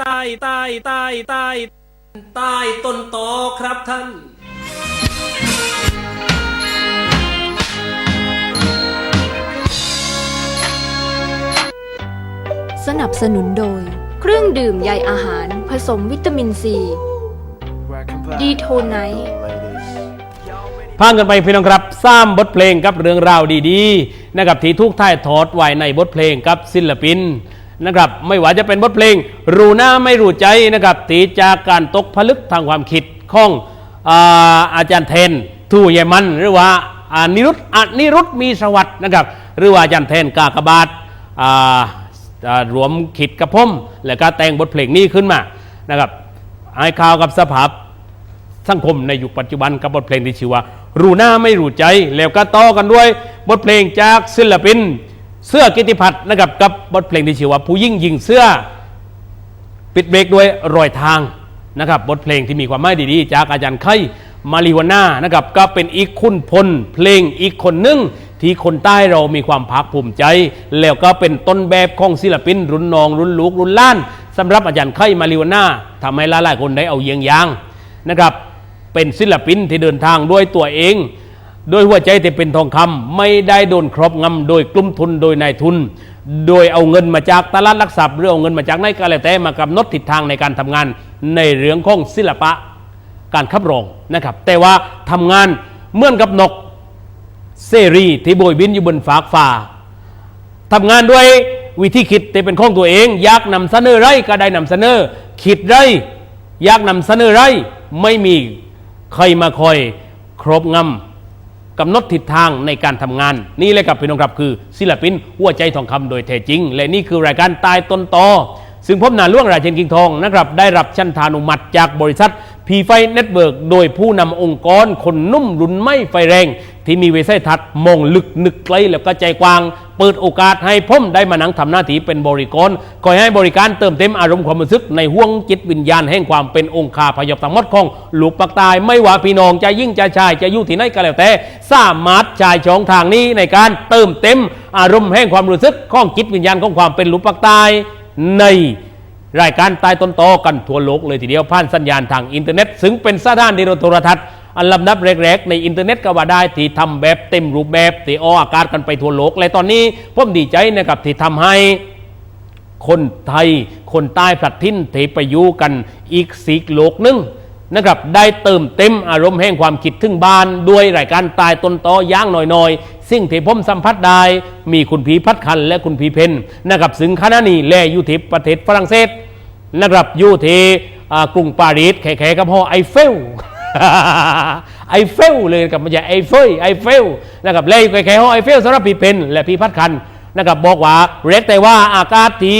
ใต้ใต้ใต้ใต้ใต้ต้นตอครับท่านสนับสนุนโดย เครื่องดื่มใยอาหารผสมวิตามินซี ดีโทไนท์พางกันไปพี่น้องครับสร้างบทเพลงกับเรื่องราวดีๆนะครับที่ทุกท่ายทอดไว้ในบทเพลงกับศิลปิน นะครับไม่ว่าจะเป็นบทเพลง รู้หน้าไม่รู้ใจนะครับตีจากการตกผลึกทางความคิดของอาอาจารย์เทน ทูเยมัน หรือว่าอานิรุตอนิรุตมีสวัสดิ์นะครับหรือว่าอาจารย์เทนกากบาทอ่าอ่ารวมขิดกับผมแล้วก็แต่งบทเพลงนี้ขึ้นมานะครับให้ข่าวกับสภาพสังคมในยุคปัจจุบันกับบทเพลงที่ชื่อว่า รู้หน้าไม่รู้ใจ แล้วก็ต่อกันด้วยบทเพลงจากศิลปิน เสื้อกิติพัฒน์นะครับกับบทเพลงที่ชื่อว่าผู้ยิ่งยิงเสื้อ ปิดเบรกด้วยรอยทางนะครับบทเพลงที่มีความหมายดีๆ จากอาจารย์ไข่มาริวาน่านะครับก็เป็นอีกคุณพลเพลงอีกคนหนึ่งที่คนใต้เรามีความภาคภูมิใจ แล้วก็เป็นต้นแบบของศิลปิน รุ่นน้อง รุ่นลูกรุ่นล้านสำหรับอาจารย์ไข่มาริวาน่าทำให้หลายๆคนได้เอาเยียงยางนะครับเป็นศิลปินที่เดินทางด้วยตัวเอง โดยหัวใจที่เป็นทองคำไม่ได้โดนครอบงำโดยกลุ่มทุนโดยนายทุน โดยเอาเงินมาจากตลาดหลักทรัพย์หรือเอาเงินมาจากไหนก็แล้วแต่มากำหนดทิศทางในการทำงานในเรื่องของศิลปะการขับร้องนะครับ แต่ว่าทำงานเหมือนกับนกเสรีที่โบยบินอยู่บนฟากฟ้าทำงานด้วยวิธีคิดที่เป็นของตัวเอง อยากนำเสนอไรก็ได้นำเสนอ คิดไรอยากนำเสนอไรไม่มีใครมาคอยครบงำ กำหนดทิศทางในการทำงาน นี่เลยครับพี่น้องครับคือ ศิลปินหัวใจทองคำโดยแท้จริง และนี่คือรายการตายต้นตอซึ่งพบนาล่วงราเชนกิงทองนะครับได้รับชั้นทานุมัติจากบริษัทพีไฟเน็ตเวิร์กโดยผู้นำองค์กรคนนุ่มรุ่นไม่ไฟแรง ที่มีวิสัยทัศน์มองลึกนึกไกลแล้วก็ใจกว้าง เปิดโอกาสให้ผมได้มานั่งทำหน้าที่เป็นบริกรคอยให้บริการเติมเต็มอารมณ์ความรู้สึกในห่วงจิตวิญญาณแห่งความเป็นองค์คาพยพทั้งหมดของลูกปักตายไม่ว่าพี่น้องจะยิ่งจะชายจะอยู่ที่ไหนก็แล้วแต่ สามารถชายช่องทางนี้ในการเติมเต็มอารมณ์แห่งความรู้สึกของจิตวิญญาณของความเป็นลูกปักตายในรายการตายต้นตอกันทั่วโลกเลยทีเดียวผ่านสัญญาณทางอินเทอร์เน็ต ซึ่งเป็นสถานดีโทรทัศน์ อันลำดับแรกๆ ในอินเทอร์เน็ตก็ว่าได้ที่ทำแบบเต็มรูปแบบที่ออกอากาศกันไปทั่วโลกและตอนนี้ผมดีใจนะครับที่ทำให้คนไทย คนใต้พลัดทิ้นเทไปอยู่กันอีกสีกโลกหนึงนะครับได้เติมเต็มอารมณ์แห่งความคิดถึงบ้าน ด้วยรายการตายตนต่อย่างหน่อยๆสิ่งที่ผมสัมผัสได้มีคุณผีพัดคันและคุณผีเพนนะครับซึ่งคณะนี้แลอยู่ที่ประเทศฝรั่งเศสนะครับอยู่ที่กรุงปารีสแขๆกับหอไอเฟล ไอเฟลเลยกับมันจะไอเฟลไอเฟลนะครับเลยแขๆหอไอเฟลสำหรับผีเพนและผีพัดคันนะครับบอกว่าเรียกแต่ว่าอากาศที่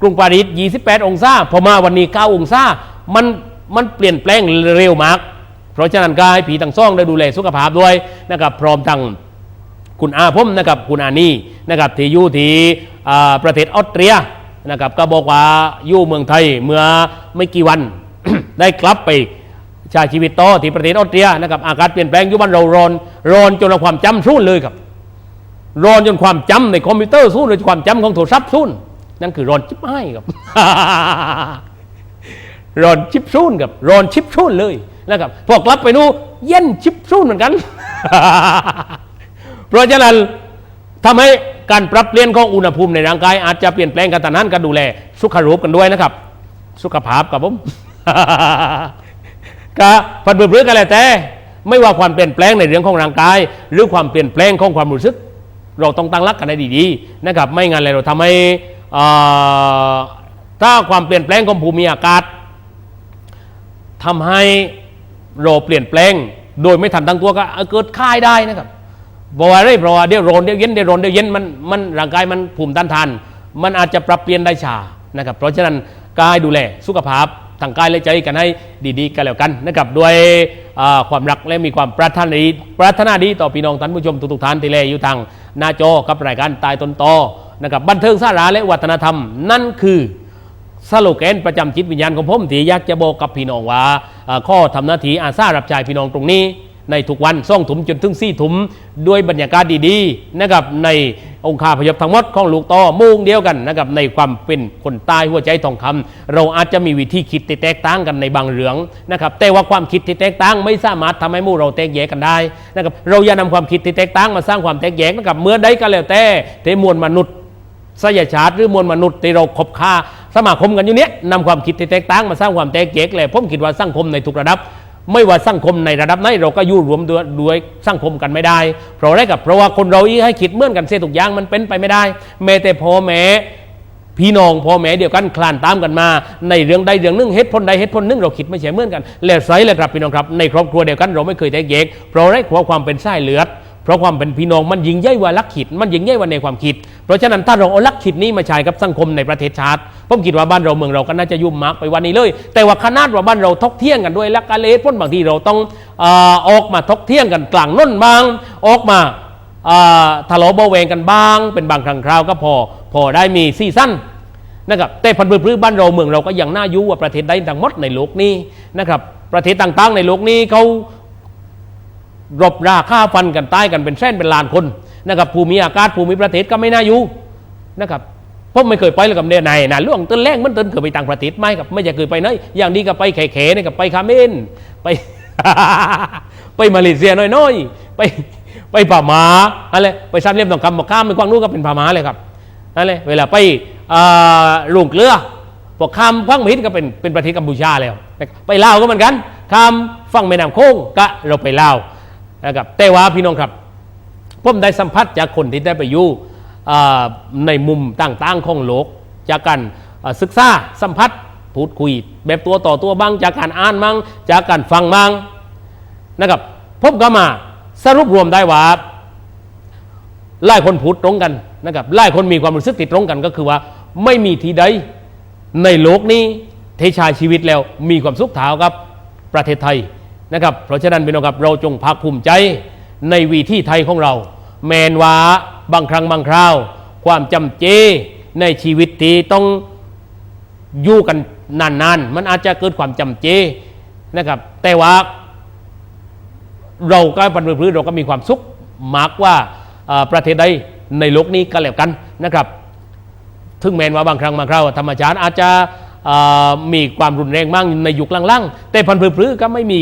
กรุงปารีส28 องศาพอมาวันนี้ 9 องศามันมันเปลี่ยนแปลงเร็วมาก เพราะฉะนั้นก็ให้ผีทั้งซ่องได้ดูแลสุขภาพด้วยนะครับพร้อมทั้งคุณอาผมนะครับคุณอานี่นะครับที่อยู่ที่อ่าประเทศออสเตรียนะครับก็บอกว่าอยู่เมืองไทยเมื่อไม่กี่วันได้กลับไป ช้ชีวิตโตที่ประเทศออสเตรียนะครับอากาศเปลี่ยนแปลงยู่บ้านเราร้อนร้อนจนความจำสู้เลยครับร้อนจนความจำในคอมพิวเตอร์สู้หรือความจำของโทรศัพท์สู้นั่นคือร้อนชิบหายครับร้อนชิบสู้กับร้อนชิบสู้เลยนะครับพอกลับไปนู่นเย็นชิบสู้เหมือนกัน เพราะฉะนั้นทำให้การปรับเปลี่ยนของอุณหภูมิในร่างกาย อาจจะเปลี่ยนแปลงกันแต่นั้นก็ดูแล สุขรูปกันด้วยนะครับ สุขภาพกับผม ก็พันเบื่อๆกันแหละแต่ไม่ว่าความเปลี่ยนแปลงในเรื่องของร่างกาย หรือความเปลี่ยนแปลงของความรู้สึก เราต้องตั้งรักกันให้ดีๆนะครับไม่งั้นเลยเราทำให้อ่อถ้าความเปลี่ยนแปลงของภูมิอากาศทำให้เราเปลี่ยนแปลง โดยไม่ทันตั้งตัวก็เกิดค่ายได้นะครับบอกว่าอะไรเพราะว่าเดี๋ยวร้อนเดี๋ยวเย็นเดี๋ยวร้อนเดี๋ยวเย็นมันมันร่างกายมันภูมิต้านทาน มันอาจจะปรับเปลี่ยนได้ช้านะครับเพราะฉะนั้นกายดูแลสุขภาพ ทางกายและใจกันให้ดีๆกันแล้วกันนะครับด้วยความรักและมีความปรารถนาดีปรารถนาดีต่อพี่น้องท่านผู้ชมทุกๆท่านที่แลอยู่ทางหน้าจอกับรายการตายต้นตอนะครับบันเทิงสาระและวัฒนธรรม นั่นคือสโลแกนประจำจิตวิญญาณของผมที่อยากจะบอกกับพี่น้องว่าข้อทำหน้าที่อาสารับใช้พี่น้องตรงนี้ ในทุกวันซ่องถุมจนถึงสี่ถุมด้วยบรรยากาศดีๆนะครับในองค์คาพยพทั้งหมดของลูกต่อมุ่งเดียวกันนะครับในความเป็นคนใต้หัวใจทองคำเราอาจจะมีวิธีคิดที่แตกต่างกันในบางเรื่องนะครับแต่ว่าความคิดที่แตกต่างไม่สามารถทำให้มู่เราแตกแยกกันได้นะครับเราอย่านำความคิดที่แตกต่างมาสร้างความแตกแยกนะครับเมื่อใดก็แล้วแต่เทมวลมนุษย์สยชาติหรือมวลมนุษย์ที่เราคบค้าสมาคมกันอยู่เนี้ยนำความคิดที่แตกต่างมาสร้างความแตกแยกเลยผมคิดว่าสังคมในทุกระดับ ไม่ว่าสังคมในระดับไหนเราก็อยู่รวมด้วยด้วยสังคมกันไม่ได้ เพราะอะไรกับเพราะว่าคนเราอีให้คิดเหมือนกันเสียทุกอย่างมันเป็นไปไม่ได้ แม้แต่พ่อแม่พี่น้องพ่อแม่เดียวกันคลานตามกันมา ในเรื่องใดเรื่องหนึ่งเหตุผลใดเหตุผลหนึ่งเราคิดไม่ใช่เหมือนกัน แล้วไซเลยครับพี่น้องครับในครอบครัวเดียวกันเราไม่เคยแตกแยกเพราะอะไรเพราะความเป็นสายเลือดเพราะความเป็นพี่น้องมันยิ่งใหญ่กว่าลักขิดมันยิ่งใหญ่กว่าในความคิด เพราะฉะนั้นถ้าเราเอาลักขิดนี้มาใช้กับสังคมในประเทศชาติ ผมคิดว่าบ้านเราเมืองเราก็น่าจะยุ่มมากไปวันนี้เลย แต่ว่าขนาดว่าบ้านเราทกเที่ยงกันด้วยลักกาเลสพ้นบางทีเราต้องออกมาทกเที่ยงกันกลางน้นบาง ออกมาทะเลาะเบาแวงกันบ้าง เป็นบางครั้งคราวก็พอพอได้มีซีซั่นนะครับแต่พันธุ์พืชบ้านเราเมืองเราก็ยังน่ายุ่ว่าประเทศใดทั้งหมดในโลกนี้นะครับประเทศต่างๆ ในโลกนี้เขารบราฆ่าฟันกันตายกันเป็นแสนเป็นล้านคนนะครับภูมิอากาศภูมิประเทศก็ไม่น่าอยู่นะครับ ผมไม่เคยไปเลยกับเนี่ยไหนนะล่วงต้นแรกมันต้นเคยไปต่างประเทศไหมครับไม่จะเคยไปไหนอย่างดีก็ไปแขๆนี่กับไปคาเมนไป ไปมาเลเซียน้อยๆไปไปป่าหมาอะไรไปสามเหลี่ยมทองคำมาข้ามไปกว้างนู้นก็เป็นป่าหมาเลยครับนั่นเลยเวลาไปลุงเกลือพวกคำฟังมิตรก็เป็นเป็นประเทศกัมพูชาแล้ว ไปลาวก็เหมือนกันคำฟังแม่น้ำโค้งก็เราไปลาวนะครับแต่ว่าพี่น้องครับผมได้สัมผัสจากคนที่ได้ไปอยู่ ในมุมต่างๆของโลก จากการศึกษาสัมผัสพูดคุย แบบตัวต่อตัวบ้าง จากการอ่านบ้างจากการฟังบ้างนะครับผมก็มาสรุปรวมได้ว่าหลายคนพูดตรงกันนะครับหลายคนมีความรู้สึกติดตรงกันก็คือว่าไม่มีที่ใดในโลกนี้เทชายชีวิตแล้วมีความสุขเท่ากับประเทศไทยนะครับ เพราะฉะนั้นพี่น้องครับเราจงภาคภูมิใจในวีที่ไทยของเรา แมนว่า บางครั้งบางคราว ความจำเจในชีวิตที่ต้องอยู่กันนานๆ มันอาจจะเกิดความจำเจนะครับ แต่ว่า เราก็ปันพื้นเราก็มีความสุขมากว่าประเทศใดในโลกนี้ก็แล้วกันนะครับ ถึงแม้ว่าบางครั้งบางคราวธรรมชาติอาจจะมีความรุนแรงมากในยุคล่างๆ แต่พันธุ์พืชก็ไม่มี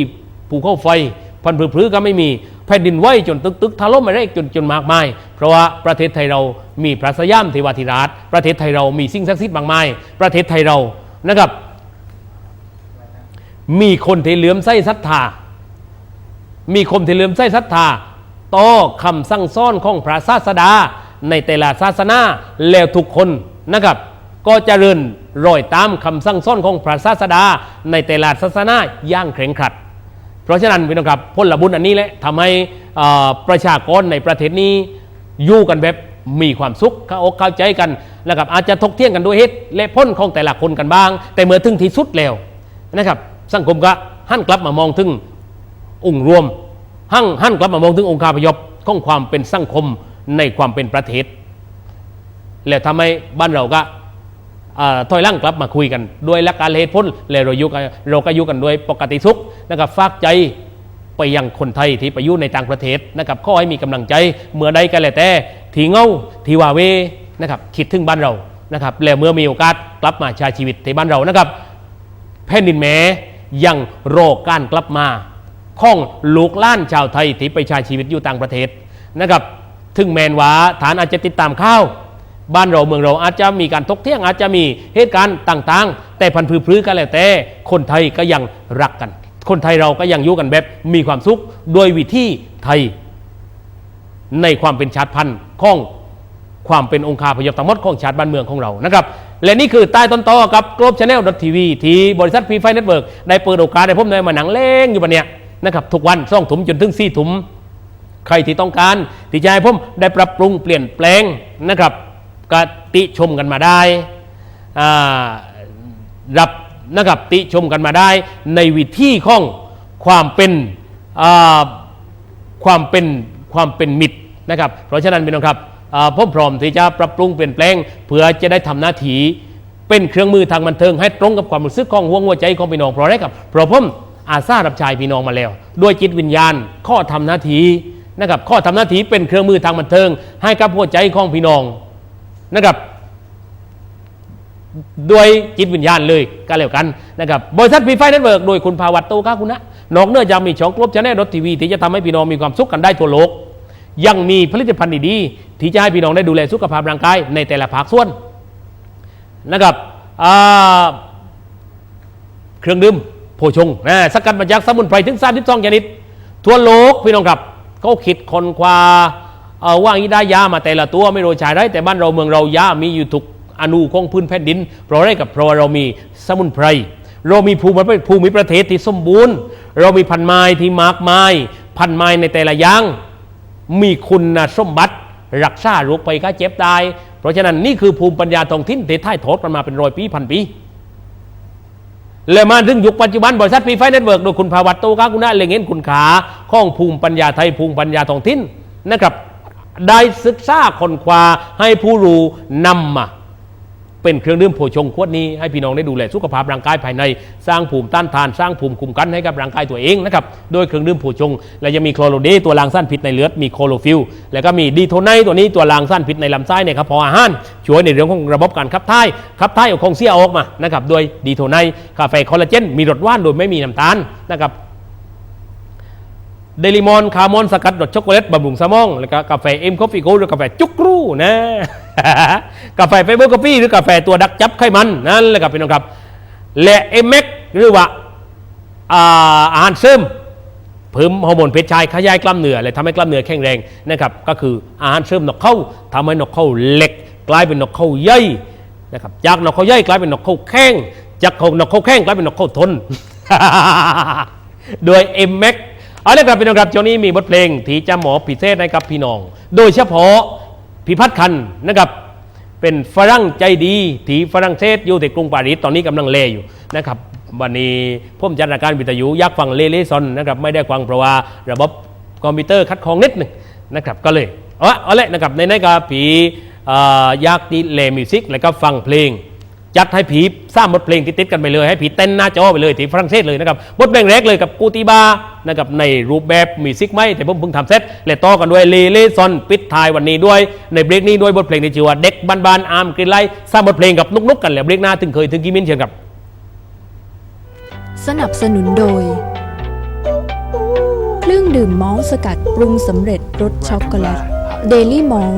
ภูเขาไฟ พันธุ์พืชก็ไม่มี แผ่นดินไหวจนตึกตึกถล่มอะไรจนจนมากมาย เพราะว่าประเทศไทยเรามีพระสยามเทวาธิราช ประเทศไทยเรามีสิ่งศักดิ์สิทธิ์มากมาย ประเทศไทยเรานะครับ มีคนที่เหลื่อมใส่ศรัทธา มีคนที่เหลื่อมใส่ศรัทธาต่อคำสั่งสอนของพระศาสดาในแต่ละศาสนาแล้วทุกคนนะครับก็เจริญรอยตามคำสั่งสอนของพระศาสดาในแต่ละศาสนาอย่างเคร่งครัด เพราะฉะนั้นพี่น้องครับผลบุญอันนี้แหละทำให้ประชากรในประเทศนี้อยู่กันแบบมีความสุขเข้าอกเข้าใจกันนะครับอาจจะทกเที่ยงกันด้วยเหตุและพ้นของแต่ละคนกันบ้าง แต่เมื่อถึงที่สุดแล้วนะครับสังคมก็หันกลับมามองถึงองค์รวมหั่งหันกลับมามองถึงองค์การพยพของความเป็นสังคมในความเป็นประเทศ แล้วทำให้บ้านเราก็ ถอยหล่างกลับมาคุยกัน ด้วยหลักการเหตุผลแล้วเราอยู่กันเราก็อยู่กันด้วยปกติสุขนะครับฝากใจไปยังคนไทยที่ไปอยู่ในต่างประเทศนะครับขอให้มีกำลังใจเมื่อใดก็แล้วแต่ที่เงาที่วาเวนะครับคิดถึงบ้านเรานะครับแล้วเมื่อมีโอกาสกลับมาใช้ชีวิตที่บ้านเรานะครับแผ่นดินแม้ยังโรอการกลับมาข้องลูกล้านชาวไทยที่ไปใช้ชีวิตอยู่ต่างประเทศนะครับถึงแมนว่าฐานอาจจะติดตามข้าว บ้านเราเมืองเราอาจจะมีการทกเที่ยงอาจจะมีเหตุการณ์ต่างๆ แต่พันธุ์พื้นก็แล้วแต่ คนไทยก็ยังรักกัน คนไทยเราก็ยังอยู่กันแบบมีความสุขโดยวิธีไทย ในความเป็นชาติพันธุ์ของความเป็นองค์คาพยพทั้งหมดของชาติบ้านเมืองของเรานะครับและนี่คือใต้ต้นตอกับกลบชาแนลทีวีที่บริษัทพีไฟเน็ตเวิร์กได้เปิดโอกาสให้ผมได้มาหนังเล่งอยู่บันเนี้ยนะครับทุกวันซ่องถุมจนถึงสี่ถุมใครที่ต้องการที่จะให้ผมได้ปรับปรุงเปลี่ยนแปลงนะครับ ก็ติชมกันมาได้รับนะครับติชมกันมาได้ในวิธีของความเป็นความเป็นความเป็นมิตรนะครับ เพราะฉะนั้นพี่น้องครับอ่าผมพร้อมที่จะปรับปรุงเปลี่ยนแปลง เพื่อจะได้ทำหน้าที่เป็นเครื่องมือทางบันเทิง ให้ตรงกับความรู้สึกของห่วงหัวใจของพี่น้องเพราะอะไรครับเพราะผมอาซารับใช้พี่น้องมาแล้วด้วยจิตวิญญาณข้อทำหน้าที่นะครับข้อทำหน้าที่เป็นเครื่องมือทางบันเทิง ให้กับหัวใจของพี่น้อง นะครับ ด้วยจิตวิญญาณเลยก็แล้วกันนะครับบริษัทพีไฟเน็ตเวิร์กโดยคุณภาวัตโตก้าคุณนะนอกเหนือจากมีช่องกลบชแนลรถทีวีที่จะทำให้พี่น้องมีความสุขกันได้ทั่วโลก ยังมีผลิตภัณฑ์ดีๆที่จะให้พี่น้องได้ดูแลสุขภาพร่างกายในแต่ละภาคส่วนนะครับเครื่องดื่มโพชงนะสกัดมาจากสมุนไพรถึง32ชนิด ทั่วโลกพี่น้องครับเขาคิดคนควา เอ่อว่าอีได้ยามาแต่ละตัวไม่รู้ใช้ได้แต่บ้านเราเมืองเรายามีอยู่ทุกอนูของพื้นแผ่นดินเพราะอะไรกับเพราะเรามีสมุนไพรเรามีภูมิภูมิประเทศที่สมบูรณ์ เรามีพันไม้ที่มากมาย พันไม้ในแต่ละอย่างมีคุณสมบัติ รักษาโรคไปก็เจ็บตาย เพราะฉะนั้นนี่คือภูมิปัญญาท้องถิ่นที่ถ่ายทอดกันมาเป็นร้อยปีพันปี และมาถึงยุคปัจจุบันบริษัทพีไฟเน็ตเวิร์กโดยคุณภาวัตโตกาคุณะเล็งเห็นคุณขาข้องภูมิปัญญาไทยภูมิปัญญาท้องถิ่นนะครับ ได้ศึกษาคนควาให้ผู้รู้นำมาเป็นเครื่องดื่มโภชงขวดนี้ให้พี่น้องได้ดูแลสุขภาพร่างกายภายใน สร้างภูมิต้านทานสร้างภูมิคุ้มกันให้กับร่างกายตัวเองนะครับโดยเครื่องดื่มโภชง และยังมีโคลโรเดตัวล้างสั้นพิษในเลือดมีโคโลฟิลแล้วก็มีดีโทไนตัวนี้ตัวล้างสั้นพิษในลำไส้เนี่ยครับพออาหารช่วยในเรื่องของระบบการขับถ่ายขับถ่ายเอาของเสียออกมานะครับโดยดีโทไนกาแฟคอลลาเจนมีรสหวานโดยไม่มีน้ำตาลนะครับ เดลิมอนคาร์มอนสกัดรสช็อกโกแลตบำรุงสมองแล้วก็กาแฟเอ็มคอฟฟี่โกหรือกาแฟจุกรูนะกาแฟไฟเบอร์กาแฟหรือกาแฟตัวดักจับไขมันนั่นแหละครับพี่น้องครับ และเอ็มเอ็กหรือว่าอาหารเสริมเพิ่มฮอร์โมนเพศชายขยายกล้ามเนื้อและทำให้กล้ามเนื้อแข็งแรงนะครับก็คืออาหารเสริมนกเข้าทำให้นกเข้าเล็ก กลายเป็นนกเข้าใหญ่นะครับจากนกเข้าใหญ่กลายเป็นนกเข้าแข้งจากนกเข้าแข้งกลายเป็นนกเข้าทนโดย m m a x เอาละครับพี่น้องครับช่วงนี้มีบทเพลงที่จะหมอพิเศษให้กับพี่น้อง โดยเฉพาะพิพัฒน์คันนะครับเป็นฝรั่งใจดีที่ฝรั่งเศสอยู่ที่กรุงปารีสตอนนี้กำลังเลอยู่นะครับวันนี้ผมจัดรายการวิทยุยากฟังเลเลซอนนะครับไม่ได้ฟังเพราะว่าระบบคอมพิวเตอร์คัดคองนิดหนึ่งนะครับก็เลยเอาละเอาละนะครับในนั้นก็ผีเอ่ออยากดีเลมิวสิกแล้วก็ฟังเพลง จัดให้ผีสร้างบทเพลงติดๆกันไปเลยให้ผีเต้นหน้าจอไปเลยที่ฝรั่งเศสเลยนะครับบทเพลงแรกเลยกับกูติบานะครับในรูปแบบมีซิกไหมแต่ผมเพิ่งทำเสร็จและต่อกันด้วยเลเลซอนปิดท้ายวันนี้ด้วย ในเบรกนี้ด้วยบทเพลงที่ชื่อว่าเด็กบ้านๆอาร์มกรีไลสร้างบทเพลงกับนุกๆกันแล้วเบรกหน้าถึงเคยถึงกิมินเชียงครับ สนับสนุนโดยเครื่องดื่มมอลสกัดปรุงสำเร็จรสช็อกโกแลตเดลี่มอล